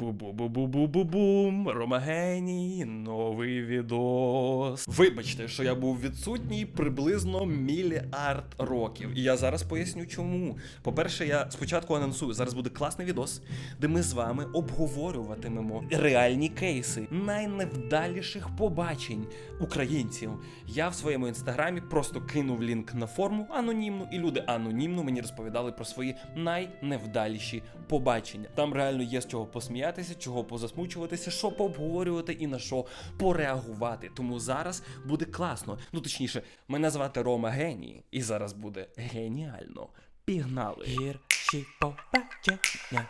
Бум-бу-бу-бу-бу-бу-бум. Ромагеній, новий відос. Вибачте, що я був відсутній приблизно мільярд років. І я зараз поясню чому. По-перше, я спочатку анонсую, зараз буде класний відос, де ми з вами обговорюватимемо реальні кейси найневдаліших побачень українців. Я в своєму інстаграмі просто кинув лінк на форму анонімну, і люди анонімно мені розповідали про свої найневдаліші побачення. Там реально є з чого посміятися, чого позасмучуватися, що пообговорювати і на що пореагувати. Тому зараз буде класно. Ну точніше, мене звати Рома Геній, і зараз буде геніально. Пігнали. Гірші побачення.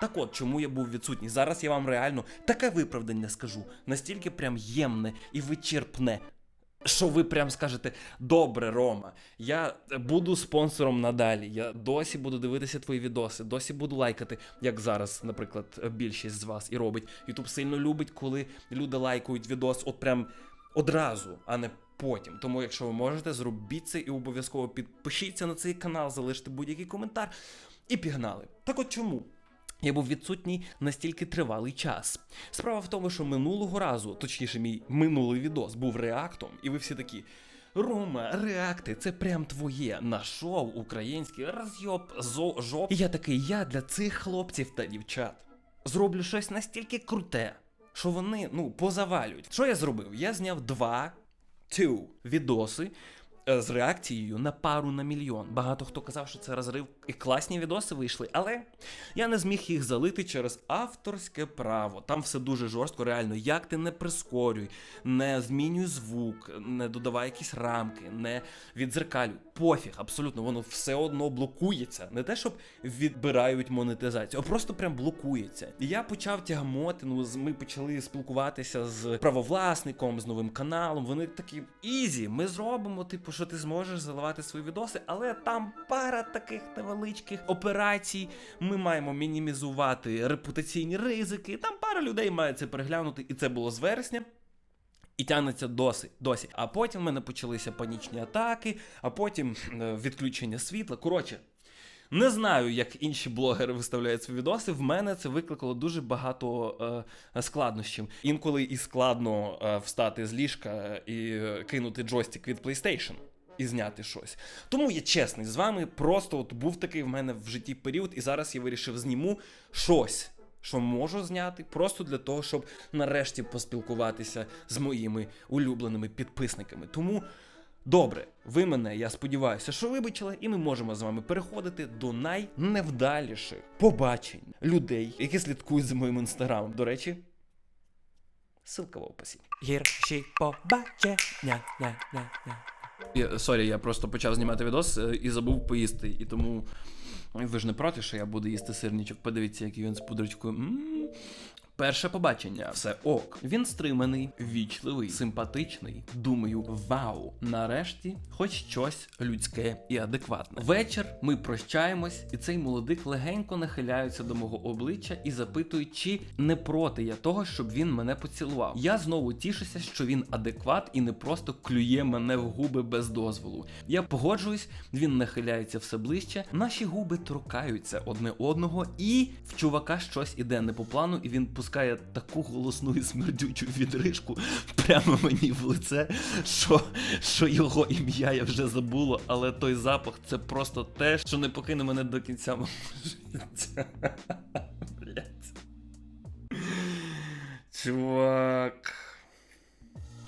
Так от, чому я був відсутній? Зараз я вам реально таке виправдання скажу, настільки прям ємне і вичерпне. Що ви прям скажете, добре, Рома, я буду спонсором надалі. Я досі буду дивитися твої відоси, досі буду лайкати, як зараз, наприклад, більшість з вас і робить. Ютуб сильно любить, коли люди лайкають відос, от прям одразу, а не потім. Тому, якщо ви можете, зробіть це і обов'язково підпишіться на цей канал, залиште будь-який коментар і пігнали. Так от чому? Я був відсутній настільки тривалий час. Справа в тому, що минулого разу, точніше, мій минулий відос був реактом, і ви всі такі. Рома, реакти, це прям твоє. Нашов український розйоб зо жоп. І я такий, я для цих хлопців та дівчат зроблю щось настільки круте, що вони ну позавалюють. Що я зробив? Я зняв два two відоси з реакцією на пару на мільйон. Багато хто казав, що це розрив і класні відоси вийшли, але я не зміг їх залити через авторське право. Там все дуже жорстко, реально. Як ти не прискорюй, не змінюй звук, не додавай якісь рамки, не відзеркалюй. Пофіг, абсолютно, воно все одно блокується. Не те, щоб відбирають монетизацію, а просто прям блокується. Я почав тягмоти. Ну, ми почали спілкуватися з правовласником, з новим каналом. Вони такі ізі, ми зробимо, типу, що ти зможеш заливати свої відоси, але там пара таких невеличких операцій. Ми маємо мінімізувати репутаційні ризики. Там пара людей має це переглянути, і це було з вересня. І тягнеться досі, досі. А потім в мене почалися панічні атаки, а потім е, відключення світла. Коротше, не знаю, як інші блогери виставляють свої відоси. В мене це викликало дуже багато е, складнощів. Інколи і складно е, встати з ліжка і е, кинути джойстик від PlayStation. І зняти щось. Тому я чесний з вами. Просто от був такий в мене в житті період, і зараз я вирішив зніму щось, що можу зняти, просто для того, щоб нарешті поспілкуватися з моїми улюбленими підписниками. Тому добре, ви мене, я сподіваюся, що вибачили, і ми можемо з вами переходити до найневдаліших побачень людей, які слідкують за моїм інстаграмом. До речі, ссылка в описі. Гірші побачення. Сорі, я просто почав знімати відос е, і забув поїсти. І тому ви ж не проти, що я буду їсти сирничок. Подивіться, який він з пудрочкою. Перше побачення, все ок. Він стриманий, вічливий, симпатичний. Думаю, вау! Нарешті, хоч щось людське і адекватне. Вечір ми прощаємось, і цей молодик легенько нахиляється до мого обличчя і запитує, чи не проти я того, щоб він мене поцілував. Я знову тішуся, що він адекват і не просто клює мене в губи без дозволу. Я погоджуюсь, він нахиляється все ближче. Наші губи торкаються одне одного, і в чувака щось іде не по плану, і він пускає таку голосну і смердючу відрижку прямо мені в лице, що, що його ім'я я вже забула, але той запах це просто те, що не покине мене до кінця мого життя. Чувак.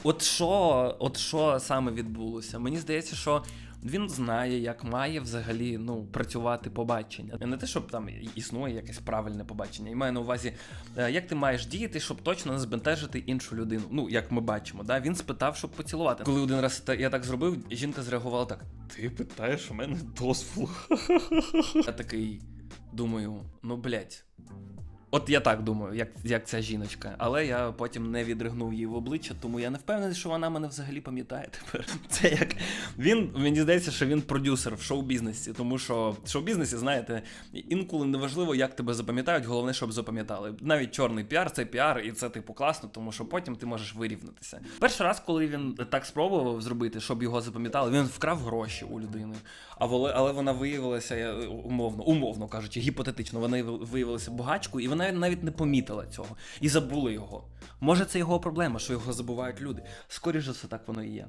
От що, от що саме відбулося? Мені здається, що він знає, як має взагалі ну, працювати побачення. Не те, щоб там існує якесь правильне побачення. І маю на увазі, е, як ти маєш діяти, щоб точно не збентежити іншу людину. Ну, як ми бачимо, да? він спитав, щоб поцілувати. Коли один раз я так зробив, жінка зреагувала так: Ти питаєш у мене дозволу. Я такий думаю, ну блять. От я так думаю, як, як ця жіночка. Але я потім не відригнув її в обличчя, тому я не впевнений, що вона мене взагалі пам'ятає тепер. Це як він мені здається, що він продюсер в шоу-бізнесі, тому що в шоу-бізнесі, знаєте, інколи неважливо, як тебе запам'ятають, головне, щоб запам'ятали. Навіть чорний піар це піар, і це типу класно, тому що потім ти можеш вирівнятися. Перший раз, коли він так спробував зробити, щоб його запам'ятали, він вкрав гроші у людини. А але вона виявилася умовно, умовно кажучи, гіпотетично, вона виявилася багачкою, і вона вона навіть не помітила цього і забула його. Може, це його проблема, що його забувають люди. Скоріше все, так воно і є.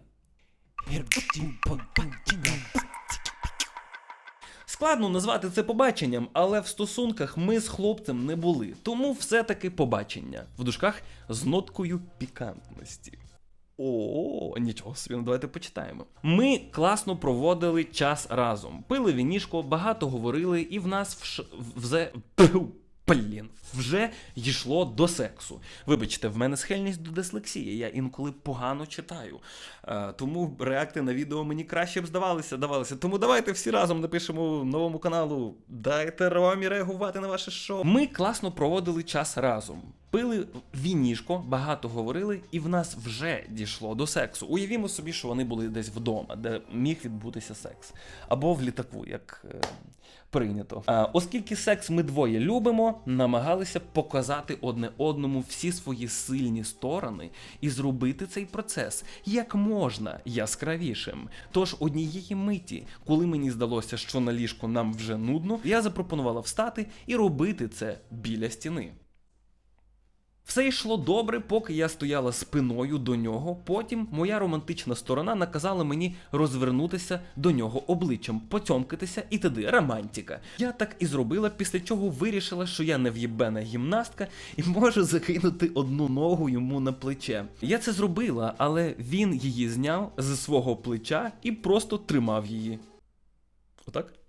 Складно назвати це побаченням, але в стосунках ми з хлопцем не були. Тому все-таки побачення. В дужках з ноткою пікантності. О, нічого собі, ну давайте почитаємо. Ми класно проводили час разом. Пили вінішко, багато говорили, і в нас вш... взе... Блін, вже йшло до сексу. Вибачте, в мене схильність до дислексії, я інколи погано читаю. Е, тому реакти на відео мені краще б здавалися, давалися. Тому давайте всі разом напишемо новому каналу. Дайте Ромі реагувати на ваше шоу. Ми класно проводили час разом. Пили вінішко, багато говорили, і в нас вже дійшло до сексу. Уявімо собі, що вони були десь вдома, де міг відбутися секс. Або в літаку, як е, прийнято. А, оскільки секс ми двоє любимо, намагалися показати одне одному всі свої сильні сторони і зробити цей процес як можна яскравішим. Тож однієї миті, коли мені здалося, що на ліжку нам вже нудно, я запропонувала встати і робити це біля стіни. Все йшло добре, поки я стояла спиною до нього. Потім моя романтична сторона наказала мені розвернутися до нього обличчям, поцьомкатися і туди романтика. Я так і зробила, після чого вирішила, що я не в'єбена гімнастка і можу закинути одну ногу йому на плече. Я це зробила, але він її зняв з свого плеча і просто тримав її. Отак?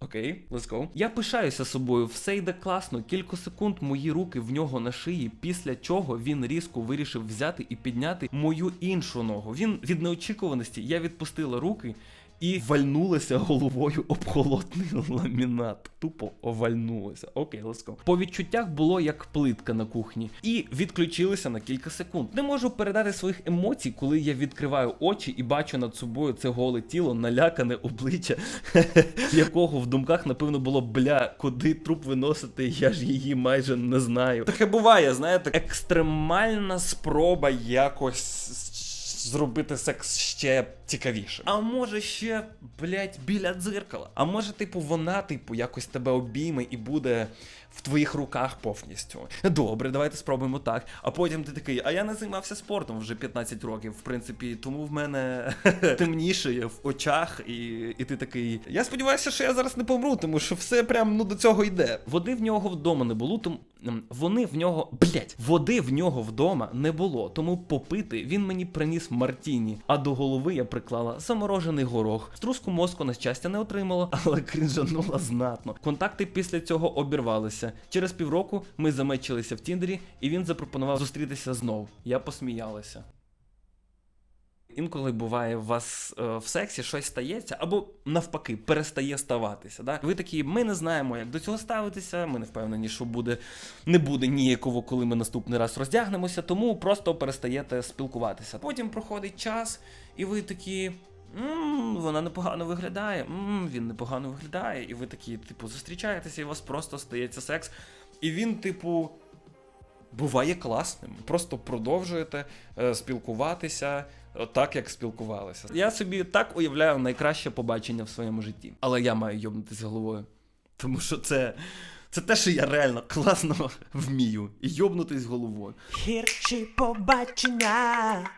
Окей, let's go. Я пишаюся собою, все йде класно. Кілька секунд мої руки в нього на шиї, після чого він різко вирішив взяти і підняти мою іншу ногу. Він від неочікуваності я відпустила руки і вальнулася головою об холодний ламінат. Тупо овальнулася. Окей, let's go. По відчуттях було як плитка на кухні, і відключилися на кілька секунд. Не можу передати своїх емоцій, коли я відкриваю очі і бачу над собою це голе тіло, налякане обличчя, якого в думках, напевно, було бля, куди труп виносити, я ж її майже не знаю. Таке буває, знаєте, екстремальна спроба якось зробити секс ще цікавіше. А може ще, блять, біля дзеркала. А може, типу, вона, типу, якось тебе обійме і буде в твоїх руках повністю. Добре, давайте спробуємо так. А потім ти такий, а я не займався спортом вже 15 років, в принципі, тому в мене темніше в очах, і, і ти такий. Я сподіваюся, що я зараз не помру, тому що все прям ну до цього йде. Води в нього вдома не було, тому вони в нього. Блять, води в нього вдома не було, тому попити він мені приніс Мартіні, а до голови я приклала заморожений горох. Струску мозку, на щастя, не отримала, але крінжанула знатно. Контакти після цього обірвалися. Через півроку ми замечилися в Тіндері, і він запропонував зустрітися знов. Я посміялася. Інколи буває, у вас е, в сексі щось стається, або навпаки, перестає ставатися. Да? Ви такі, ми не знаємо, як до цього ставитися. Ми не впевнені, що буде не буде ніякого, коли ми наступний раз роздягнемося, тому просто перестаєте спілкуватися. Потім проходить час, і ви такі. «М, вона непогано виглядає, «М, він непогано виглядає, і ви такі, типу, зустрічаєтеся, і у вас просто стається секс. І він, типу, буває класним. Просто продовжуєте е, спілкуватися так, як спілкувалися. Я собі так уявляю найкраще побачення в своєму житті. Але я маю йобнутися головою. Тому що це, це те, що я реально класно вмію. Йобнутись головою. Перші побачення.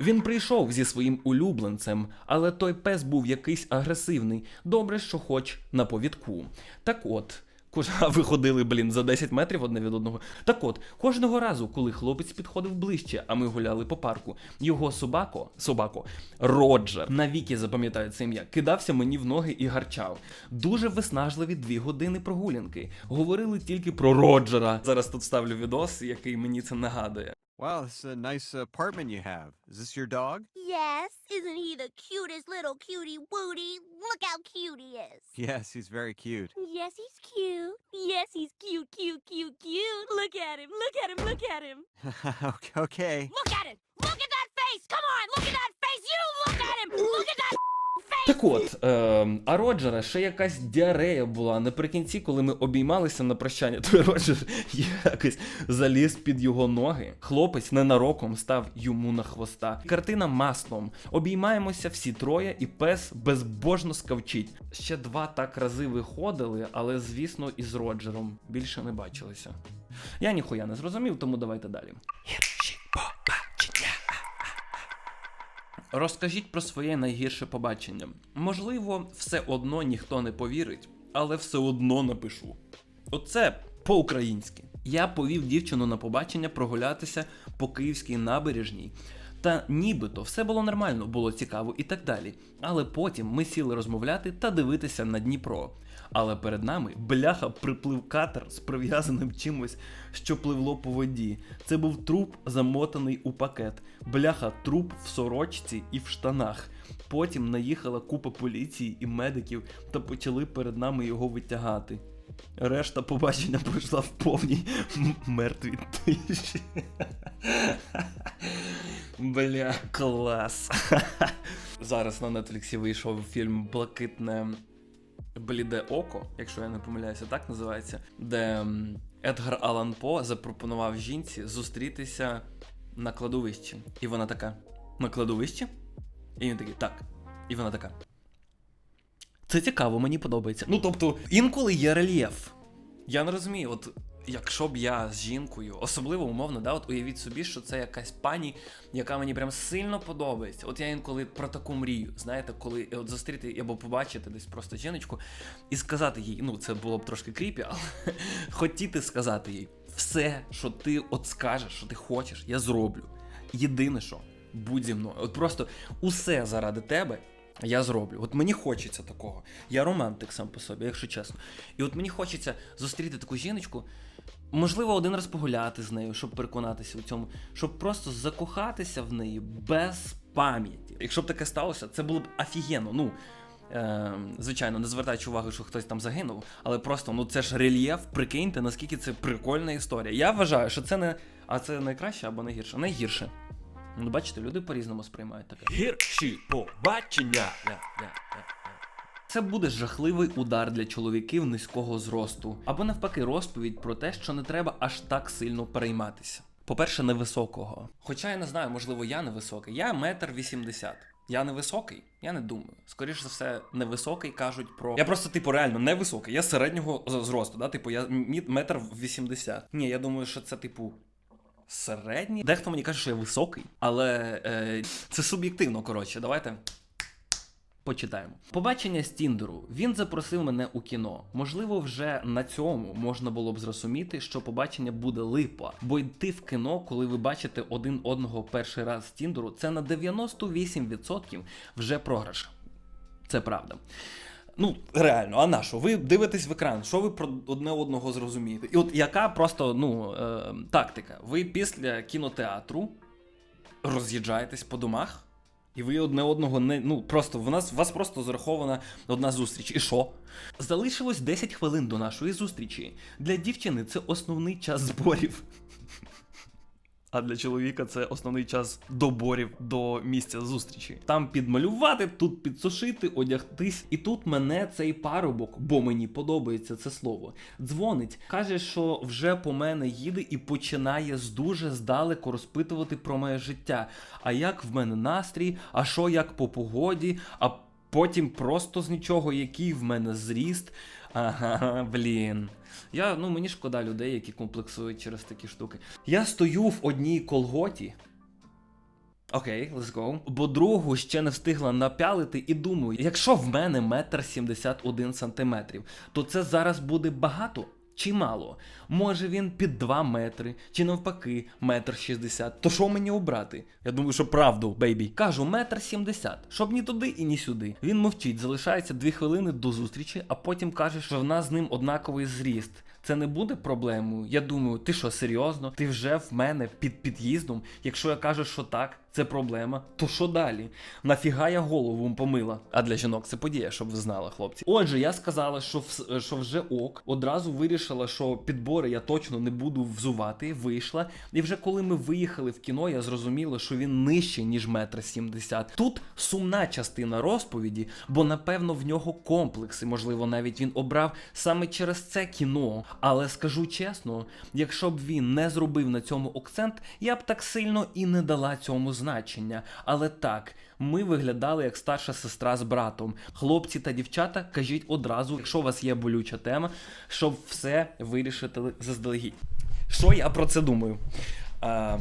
Він прийшов зі своїм улюбленцем, але той пес був якийсь агресивний. Добре, що хоч на повідку. Так от. А ви ходили, блін, за 10 метрів одне від одного. Так от, кожного разу, коли хлопець підходив ближче, а ми гуляли по парку, його собако, собако, Роджер, навіки запам'ятаю це ім'я, кидався мені в ноги і гарчав. Дуже виснажливі дві години прогулянки. Говорили тільки про Роджера. Зараз тут ставлю відос, який мені це нагадує. Wow, this is a nice apartment you have. Is this your dog? Yes, isn't he the cutest little cutie wootie? Look how cute he is. Yes, he's very cute. Yes, he's cute. Yes, he's cute, cute, cute, cute. Look at him, look at him, look at him. okay, okay. Look at him! Look at that face! Come on, look at that face! Так от, е, а Роджера ще якась діарея була наприкінці, коли ми обіймалися на прощання, то Роджер якось заліз під його ноги. Хлопець ненароком став йому на хвоста. Картина маслом. Обіймаємося всі троє, і пес безбожно скавчить. Ще два так рази виходили, але звісно, із Роджером більше не бачилися. Я ніхуя не зрозумів, тому давайте далі. Гірші побачення. Розкажіть про своє найгірше побачення. Можливо, все одно ніхто не повірить, але все одно напишу. Оце по-українськи. Я повів дівчину на побачення прогулятися по київській набережній. Та нібито все було нормально, було цікаво і так далі. Але потім ми сіли розмовляти та дивитися на Дніпро. Але перед нами бляха приплив катер з прив'язаним чимось, що пливло по воді. Це був труп, замотаний у пакет. Бляха, труп в сорочці і в штанах. Потім наїхала купа поліції і медиків та почали перед нами його витягати. Решта побачення пройшла в повній мертвій тиші. Бля, клас. Зараз на Нетфліксі вийшов фільм Блакитне Бліде Око, якщо я не помиляюся, так називається, де Едгар Алан По запропонував жінці зустрітися на кладовищі. І вона така: на кладовищі? І він такий, так. І вона така. Це цікаво, мені подобається. Ну тобто, інколи є рельєф. Я не розумію, от якщо б я з жінкою, особливо умовно, да, от уявіть собі, що це якась пані, яка мені прям сильно подобається. От я інколи про таку мрію, знаєте, коли от зустріти або побачити десь просто жіночку і сказати їй, ну це було б трошки кріпі, але хотіти сказати їй, все, що ти от скажеш, що ти хочеш, я зроблю. Єдине, що будь зі мною. От просто усе заради тебе. Я зроблю. От мені хочеться такого. Я романтик сам по собі, якщо чесно. І от мені хочеться зустріти таку жіночку, можливо, один раз погуляти з нею, щоб переконатися у цьому, щоб просто закохатися в неї без пам'яті. Якщо б таке сталося, це було б офігенно. Ну, е, звичайно, не звертаючи уваги, що хтось там загинув, але просто ну це ж рельєф, прикиньте, наскільки це прикольна історія. Я вважаю, що це не. А це найкраще або найгірше? Найгірше. Ну, бачите, люди по-різному сприймають таке. Гірші побачення. Це буде жахливий удар для чоловіків низького зросту, або навпаки, розповідь про те, що не треба аж так сильно перейматися. По-перше, невисокого. Хоча я не знаю, можливо, я невисокий. Я метр вісімдесят. Я невисокий? Я не думаю. Скоріше за все, невисокий кажуть про. Я просто, типу, реально невисокий. Я середнього зросту, да? Типу, я метр вісімдесят. Ні, я думаю, що це, типу, середній. Дехто мені каже, що я високий, але е, це суб'єктивно, коротше. Давайте. Почитаємо. Побачення з Тіндеру. Він запросив мене у кіно. Можливо, вже на цьому можна було б зрозуміти, що побачення буде липа, бо йти в кіно, коли ви бачите один одного перший раз з Тіндеру, це на 98% вже програш. Це правда. Ну, реально, а на що? Ви дивитесь в екран, що ви про одне одного зрозумієте? І от яка просто ну, е, тактика? Ви після кінотеатру роз'їжджаєтесь по домах, і ви одне одного не. Ну, просто в нас в вас просто зарахована одна зустріч. І що? Залишилось 10 хвилин до нашої зустрічі. Для дівчини це основний час зборів. А для чоловіка це основний час доборів до місця зустрічі. Там підмалювати, тут підсушити, одягтись. І тут мене цей парубок, бо мені подобається це слово, дзвонить, каже, що вже по мене їде і починає з дуже здалеку розпитувати про моє життя. А як в мене настрій, а що як по погоді, а потім просто з нічого, який в мене зріст. Ага, блін. Я, ну мені шкода людей, які комплексують через такі штуки. Я стою в одній колготі. Окей, let's go. Бо другу ще не встигла напялити і думаю, якщо в мене метр сімдесят один сантиметрів, то це зараз буде багато чи мало? Може він під 2 метри, чи навпаки, метр шістдесят. То що мені обрати? Я думаю, що правду, бейбі. Кажу, метр сімдесят, щоб ні туди і ні сюди. Він мовчить, залишається дві хвилини до зустрічі, а потім каже, що в нас з ним однаковий зріст. Це не буде проблемою. Я думаю, ти що, серйозно? Ти вже в мене під під'їздом? Якщо я кажу, що так, це проблема. То що далі? Нафіга я голову помила? А для жінок це подія, щоб ви знали, хлопці. Отже, я сказала, що, вс- що вже ок. Одразу вирішила, що підбори я точно не буду взувати. Вийшла. І вже коли ми виїхали в кіно, я зрозуміла, що він нижче, ніж метр сімдесят. Тут сумна частина розповіді, бо напевно в нього комплекси. Можливо, навіть він обрав саме через це кіно. Але скажу чесно, якщо б він не зробив на цьому акцент, я б так сильно і не дала цьому значення. Але так, ми виглядали як старша сестра з братом. Хлопці та дівчата, кажіть одразу, якщо у вас є болюча тема, щоб все вирішити заздалегідь. Що я про це думаю? А,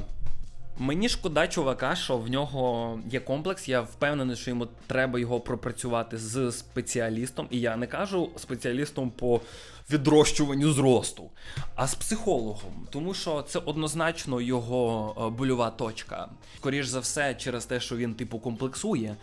Мені шкода чувака, що в нього є комплекс. Я впевнений, що йому треба його пропрацювати з спеціалістом. І я не кажу спеціалістом по відрощуванню зросту, а з психологом. Тому що це однозначно його е, больова точка. Скоріш за все, через те, що він, типу, комплексує.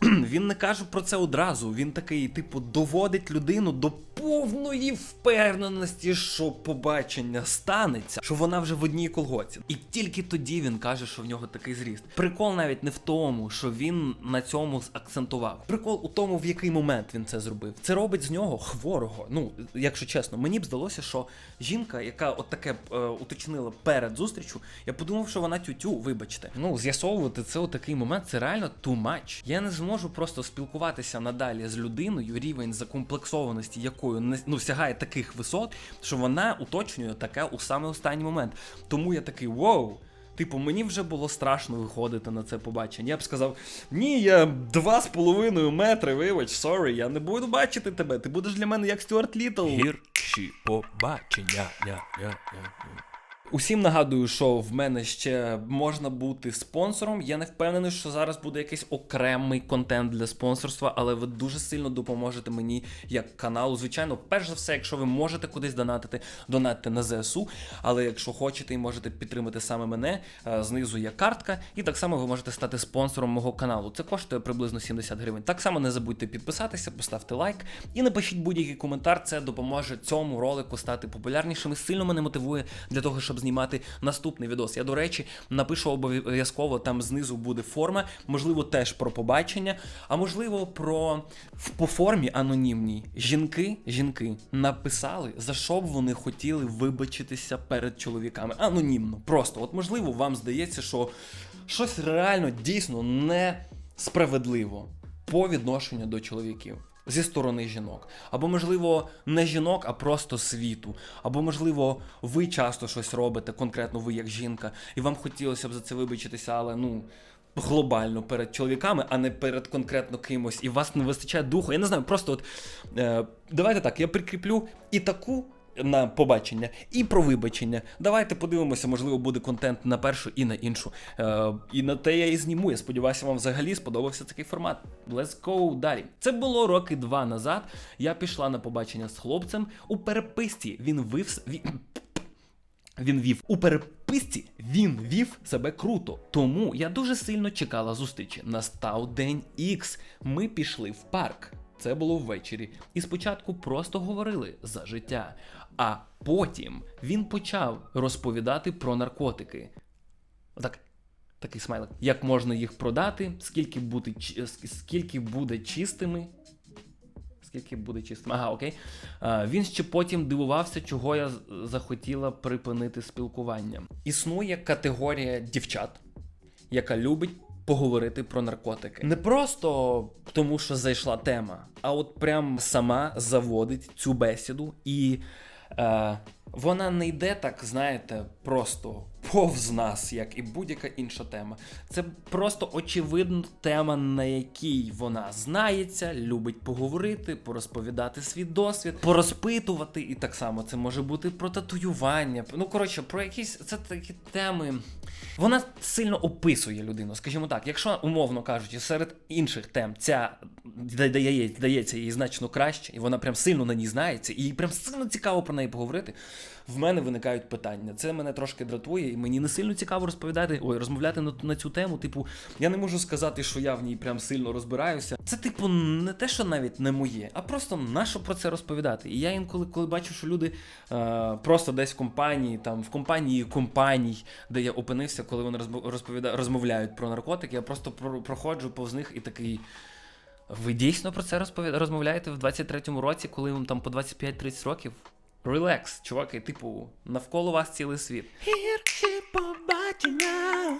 Він не каже про це одразу. Він такий, типу, доводить людину до повної впевненості, що побачення станеться, що вона вже в одній колготці. І тільки тоді він каже, що в нього такий зріст. Прикол навіть не в тому, що він на цьому акцентував. Прикол у тому, в який момент він це зробив. Це робить з нього хворого. Ну, якщо чесно, мені б здалося, що жінка, яка от таке е, уточнила перед зустрічю, я подумав, що вона тютю, вибачте. Ну, з'ясовувати це у такий момент, це реально too much. Я не зможу просто спілкуватися надалі з людиною, рівень закомплексованості якою не ну, сягає таких висот, що вона уточнює таке у саме останній момент. Тому я такий воу. Типу, мені вже було страшно виходити на це побачення. Я б сказав: ні, я два з половиною метри, вибач, сорі, я не буду бачити тебе. Ти будеш для мене як Стюарт Літл. Гірші побачення. Ня, ня, ня, ня. Усім нагадую, що в мене ще можна бути спонсором. Я не впевнений, що зараз буде якийсь окремий контент для спонсорства, але ви дуже сильно допоможете мені як каналу. Звичайно, перш за все, якщо ви можете кудись донатити, донатьте на ЗСУ. Але якщо хочете і можете підтримати саме мене, е, знизу є картка, і так само ви можете стати спонсором мого каналу. Це коштує приблизно 70 гривень. Так само не забудьте підписатися, поставте лайк і напишіть будь-який коментар. Це допоможе цьому ролику стати популярнішим і сильно мене мотивує для того, щоб знімати наступний відос. Я, до речі, напишу обов'язково там знизу буде форма, можливо, теж про побачення, а можливо, про по формі анонімній. Жінки, жінки написали, за що б вони хотіли вибачитися перед чоловіками. Анонімно. Просто, от можливо, вам здається, що щось реально дійсно несправедливо по відношенню до чоловіків. Зі сторони жінок, або можливо не жінок, а просто світу, або можливо, ви часто щось робите, конкретно ви як жінка, і вам хотілося б за це вибачитися, але ну глобально перед чоловіками, а не перед конкретно кимось, і вас не вистачає духу. Я не знаю, просто от е, давайте так, я прикріплю і таку на побачення, і про вибачення. Давайте подивимося, можливо, буде контент на першу і на іншу. Е, і на те я і зніму. Я сподіваюся, вам взагалі сподобався такий формат. Let's go далі. Це було роки два назад. Я пішла на побачення з хлопцем у переписці. Він вив. Він... Вів у переписці, він вів себе круто. Тому я дуже сильно чекала зустрічі. Настав день X. Ми пішли в парк. Це було ввечері. І спочатку просто говорили за життя. А потім він почав розповідати про наркотики. Так, такий смайлик. Як можна їх продати, скільки, бути, скільки буде чистими, Скільки буде чистим? Ага, окей. А, він ще потім дивувався, чого я захотіла припинити спілкування. Існує категорія дівчат, яка любить поговорити про наркотики. Не просто тому, що зайшла тема, а от прям сама заводить цю бесіду, і е, вона не йде так, знаєте, просто повз нас, як і будь-яка інша тема. Це просто очевидна тема, на якій вона знається, любить поговорити, порозповідати свій досвід, порозпитувати, і так само це може бути про татуювання. Ну коротше, про якісь це такі теми. Вона сильно описує людину, скажімо так. Якщо, умовно кажучи, серед інших тем ця дає, здається їй значно краще, і вона прям сильно на ній знається, і їй прям сильно цікаво про неї поговорити. В мене виникають питання. Це мене трошки дратує, і мені не сильно цікаво розповідати, ой, розмовляти на, на цю тему. Типу, я не можу сказати, що я в ній прям сильно розбираюся. Це, типу, не те, що навіть не моє, а просто на що про це розповідати. І я інколи, коли бачу, що люди е, просто десь в компанії, там в компанії компаній, де я опинився, коли вони розмов- розповіда- розмовляють про наркотики, я просто про- проходжу повз них і такий. Ви дійсно про це розпові... розмовляєте в 23-му році, коли вам там по 25-30 років? Релакс, чуваки, типу, навколо вас цілий світ. Гірші побачення.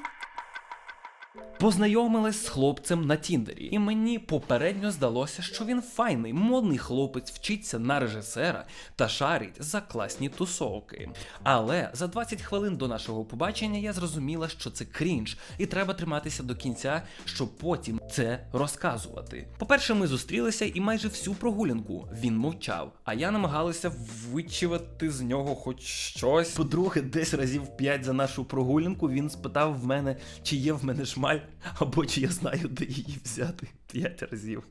Познайомилась з хлопцем на Тіндері, і мені попередньо здалося, що він файний, модний хлопець вчиться на режисера та шарить за класні тусовки. Але за 20 хвилин до нашого побачення я зрозуміла, що це крінж, і треба триматися до кінця, щоб потім це розказувати. По-перше, ми зустрілися, і майже всю прогулянку він мовчав, а я намагалася вичивати з нього хоч щось. По-друге, десь разів 5 за нашу прогулянку він спитав в мене, чи є в мене шмаль, або чи я знаю, де її взяти. П'ять разів.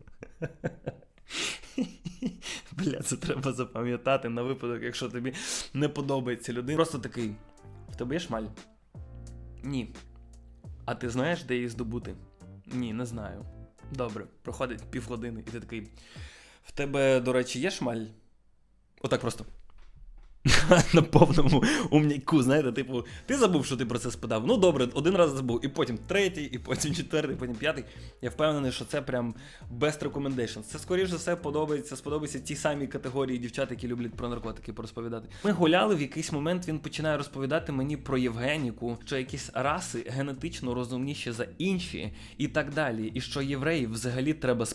Бля, це треба запам'ятати на випадок, якщо тобі не подобається людина. Просто такий. В тебе є шмаль? Ні. А ти знаєш, де її здобути? Ні, не знаю. Добре, проходить півгодини, і ти такий. В тебе, до речі, є шмаль? Отак просто. На повному умняку, знаєте, типу, ти забув, що ти про це спитав. Ну добре, один раз забув, і потім третій, і потім четвертий, потім п'ятий. Я впевнений, що це прям best recommendations. Це скоріш за все подобається, сподобається тій самій категорії дівчат, які люблять про наркотики порозповідати. Ми гуляли в якийсь момент. Він починає розповідати мені про Євгеніку, що якісь раси генетично розумніші за інші, і так далі. І що євреїв взагалі треба.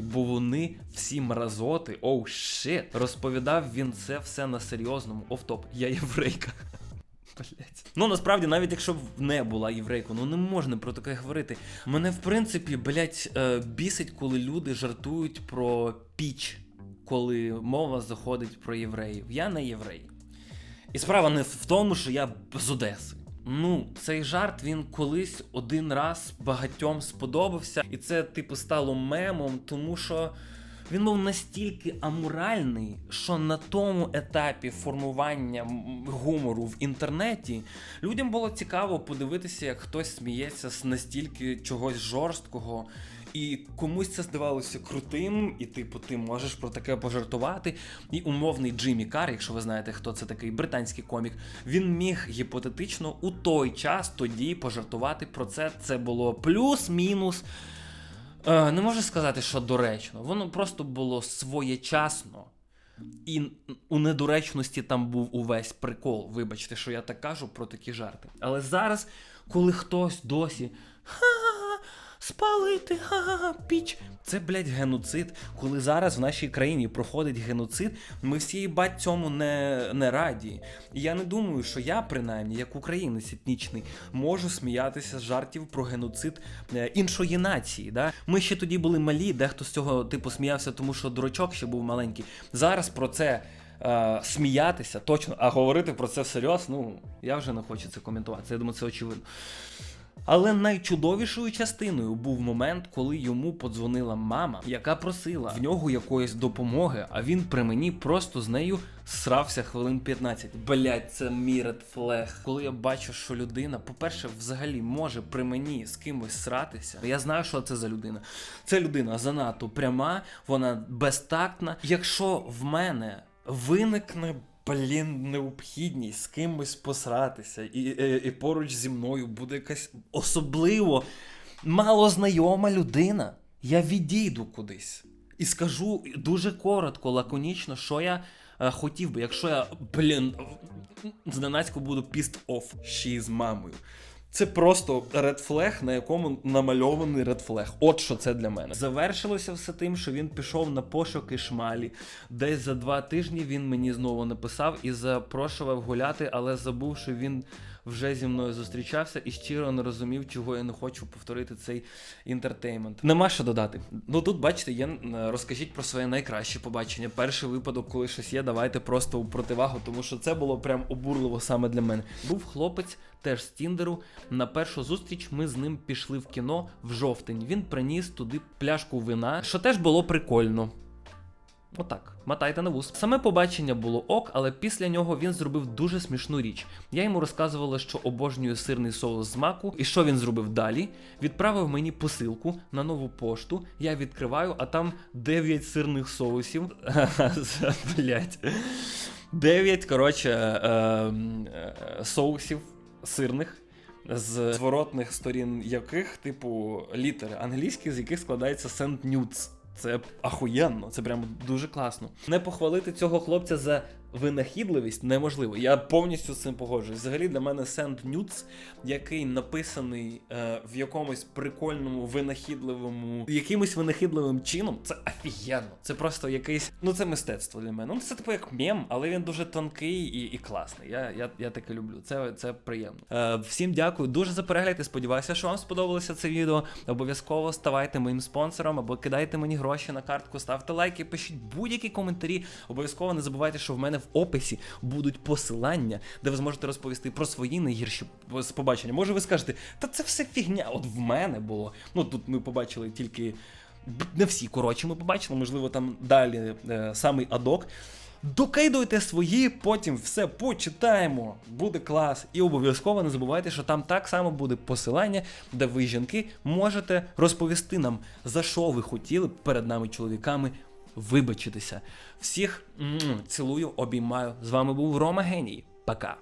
Бо вони всі мразоти, оу шит. Розповідав він це все на серйозному. Офтоп, я єврейка. Блять. Ну насправді, навіть якщо б не була єврейкою, ну не можна про таке говорити. Мене в принципі, блять, е, бісить, коли люди жартують про піч, коли мова заходить про євреїв. Я не єврей. І справа не в тому, що я з Одеси. Ну, цей жарт він колись один раз багатьом сподобався, і це, типу, стало мемом, тому що він був настільки аморальний, що на тому етапі формування гумору в інтернеті людям було цікаво подивитися, як хтось сміється з настільки чогось жорсткого. І комусь це здавалося крутим, і типу, ти можеш про таке пожартувати. І умовний Джиммі Кар, якщо ви знаєте, хто це такий британський комік, він міг гіпотетично у той час тоді пожартувати про це. Це було плюс-мінус. Е, не можу сказати, що доречно. Воно просто було своєчасно. І у недоречності там був увесь прикол. Вибачте, що я так кажу про такі жарти. Але зараз, коли хтось досі. «Ха-ха-ха, Спалити, ха-ха-ха, піч. Це, блядь, геноцид. Коли зараз в нашій країні проходить геноцид, ми всі їбать цьому не, не раді. І я не думаю, що я, принаймні, як українець етнічний, можу сміятися з жартів про геноцид е, іншої нації. Да? Ми ще тоді були малі, дехто з цього типу сміявся, тому що дурачок ще був маленький. Зараз про це. е, Сміятися точно, а говорити про це всерйоз, ну я вже не хочу це коментувати. Я думаю, це очевидно. Але найчудовішою частиною був момент, коли йому подзвонила мама, яка просила в нього якоїсь допомоги, а він при мені просто з нею срався хвилин 15. Блять, це мій редфлег. Коли я бачу, що людина, по-перше, взагалі може при мені з кимось сратися. Я знаю, що це за людина. Це людина занадто пряма, вона безтактна. Якщо в мене виникне. Блін, необхідність з кимось посратися, і, і, і поруч зі мною буде якась особливо малознайома людина. Я відійду кудись і скажу дуже коротко, лаконічно, що я е, хотів би, якщо я, блін, зненацько буду pissed off ще з мамою. Це просто редфлег, на якому намальований редфлег. От що це для мене. Завершилося все тим, що він пішов на пошуки шмалі. Десь за два тижні він мені знову написав і запрошував гуляти, але забув, що він вже зі мною зустрічався і щиро не розумів, чого я не хочу повторити цей інтертеймент. Нема що додати. Ну тут, бачите, є розкажіть про своє найкраще побачення. Перший випадок, коли щось є, давайте просто у противагу, тому що це було прям обурливо саме для мене. Був хлопець теж з Тіндеру. На першу зустріч ми з ним пішли в кіно в жовтень. Він приніс туди пляшку вина, що теж було прикольно. Отак, мотайте на вуз. Саме побачення було ок, але після нього він зробив дуже смішну річ. Я йому розказувала, що обожнюю сирний соус з маку, і що він зробив далі. Відправив мені посилку на нову пошту. Я відкриваю, а там 9 сирних соусів. Блять. 9, коротше, е, е, соусів сирних. З зворотних сторін яких, типу, літери англійські, з яких складається Send Nudes. Це ахуєнно, це прямо дуже класно. Не похвалити цього хлопця за винахідливість неможливо. Я повністю з цим погоджуюсь. Взагалі для мене Send Nudes, який написаний е, в якомусь прикольному, винахідливому, якимось винахідливим чином, це офігенно. Це просто якийсь, ну це мистецтво для мене. Ну це типу як мем, але він дуже тонкий і, і класний. Я, я, я таке люблю. Це, це приємно. Е, всім дякую дуже за перегляд і сподіваюся, що вам сподобалося це відео. Обов'язково ставайте моїм спонсором або кидайте мені гроші на картку, ставте лайки, пишіть будь-які коментарі. Обов'язково не забувайте, що в мене в описі будуть посилання, де ви зможете розповісти про свої найгірші побачення. Може, ви скажете, та це все фігня. От в мене було. Ну тут ми побачили тільки. Не всі, коротше, ми побачили, можливо, там далі е, самий адок. Докидуйте свої, потім все почитаємо. Буде клас. І обов'язково не забувайте, що там так само буде посилання, де ви, жінки, можете розповісти нам, за що ви хотіли перед нами, чоловіками, вибачитися. Всіх цілую, обіймаю. З вами був Рома Геній. Пока.